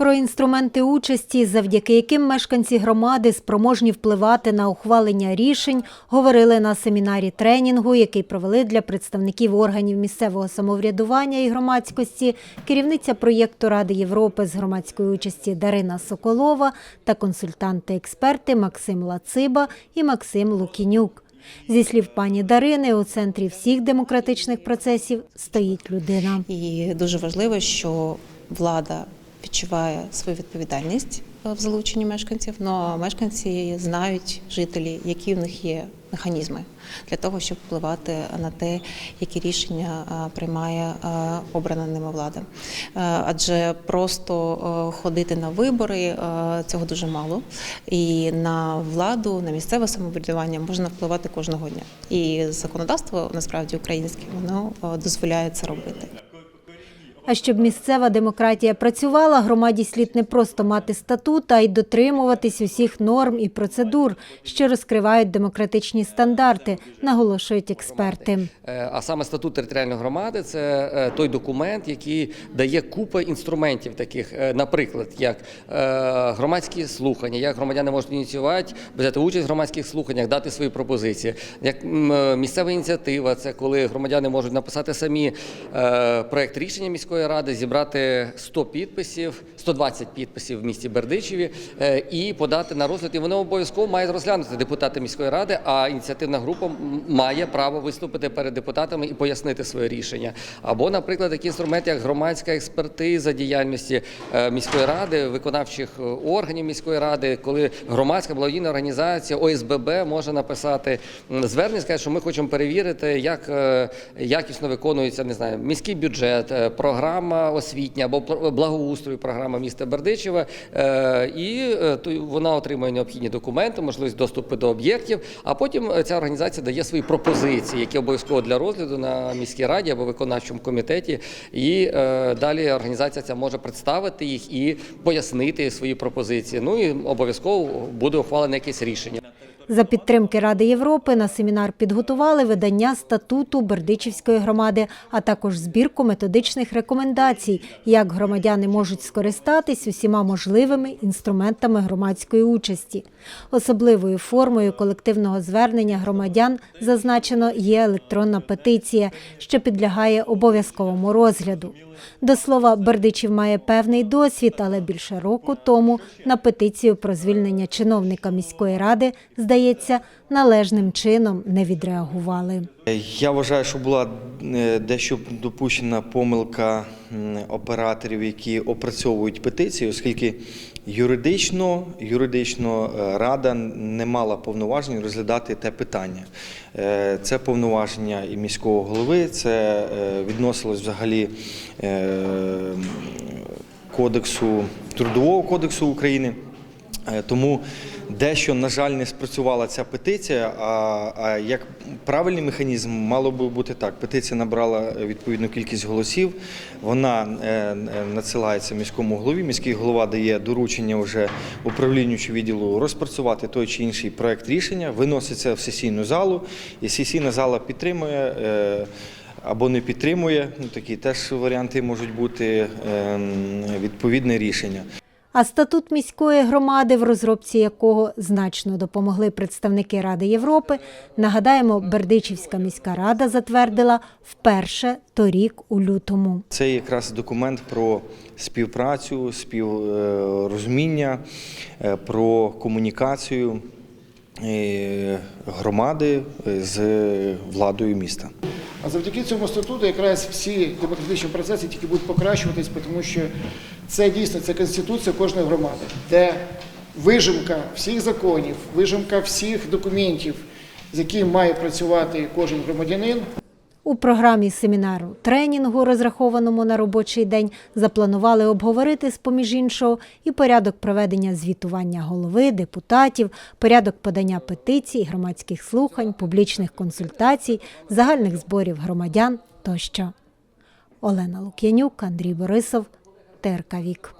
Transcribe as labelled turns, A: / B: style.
A: Про інструменти участі, завдяки яким мешканці громади спроможні впливати на ухвалення рішень, говорили на семінарі тренінгу, який провели для представників органів місцевого самоврядування і громадськості, керівниця проєкту Ради Європи з громадської участі Дарина Соколова та консультанти-експерти Максим Лациба і Максим Лукінюк. Зі слів пані Дарини, у центрі всіх демократичних процесів стоїть людина.
B: І дуже важливо, що влада відчуває свою відповідальність е, в залученні мешканців. Ну мешканці знають жителі, які в них є механізми для того, щоб впливати на те, які рішення приймає обрана ними влада. Е, Адже просто е, ходити на вибори цього дуже мало, і на владу, на місцеве самоврядування можна впливати кожного дня. І законодавство насправді українське воно дозволяє це робити.
A: А щоб місцева демократія працювала, громаді слід не просто мати статут, а й дотримуватись усіх норм і процедур, що розкривають демократичні стандарти, наголошують експерти.
C: Е, А саме статут територіальної громади це е, той документ, який дає купа інструментів, таких, е, наприклад, як громадські слухання, як громадяни можуть ініціювати, взяти участь в громадських слуханнях, дати свої пропозиції. Як місцева ініціатива, це коли громадяни можуть написати самі проект рішення міської ради, зібрати 100 підписів, 120 підписів в місті Бердичеві е, і подати на розгляд. І воно обов'язково має розглянути депутати міської ради. А ініціативна група має право виступити перед депутатами і пояснити своє рішення. Або, наприклад, такі інструменти, як громадська експертиза діяльності е, міської ради, виконавчих е, органів міської ради, коли громадська благодійна організація ОСББ може написати звернення, сказати, що ми хочемо перевірити, як якісно виконується не знаю, міський бюджет, е, програма освітня або благоустрою, програма міста Бердичева. Е, І е, вона отримує необхідні документи, можливість доступу до об'єктів. А потім е, ця організація дає свої пропозиції, які обов'язково для розгляду на міській раді або виконавчому комітеті. І далі організація ця може представити їх і пояснити свої пропозиції. Ну і обов'язково буде ухвалене якесь рішення.
A: За підтримки Ради Європи на семінар підготували видання статуту Бердичівської громади, а також збірку методичних рекомендацій, як громадяни можуть скористатись усіма можливими інструментами громадської участі. Особливою формою колективного звернення громадян зазначено є електронна петиція, що підлягає обов'язковому розгляду. До слова, Бердичів має певний досвід, але більше року тому на петицію про звільнення чиновника міської ради, здається, належним чином не відреагували.
D: Я вважаю, що була е, дещо допущена помилка операторів, які опрацьовують петиції, оскільки юридично, юридично е, рада не мала повноважень розглядати те питання. Е, Це повноваження і міського голови, це е, відносилось взагалі кодексу трудового кодексу України. Е, Тому дещо, на жаль, не спрацювала ця петиція. А, як правильний механізм мало би бути так: петиція набрала відповідну кількість голосів. Вона е, е, надсилається міському голові. Міський голова дає доручення вже управлінню чи відділу розпрацювати той чи інший проект рішення, виноситься в сесійну залу, і сесійна зала підтримує. або не підтримує, ну такі теж варіанти можуть бути ем, відповідне рішення.
A: А статут міської громади, в розробці якого значно допомогли представники Ради Європи, нагадаємо, Бердичівська міська рада затвердила вперше торік у лютому.
D: Це якраз документ про співпрацю, співрозуміння, е, про комунікацію е, громади з владою міста.
E: А завдяки цьому статуту якраз всі демократичні процеси тільки будуть покращуватись, тому що це дійсно це конституція кожної громади, де вижимка всіх законів, вижимка всіх документів, з яким має працювати кожен громадянин,
A: У програмі семінару тренінгу, розрахованому на робочий день, запланували обговорити з поміж іншого і порядок проведення звітування голови, депутатів, порядок подання петицій, громадських слухань, публічних консультацій, загальних зборів громадян тощо. Олена Лук'янюк, Андрій Борисов, ТРК Вік.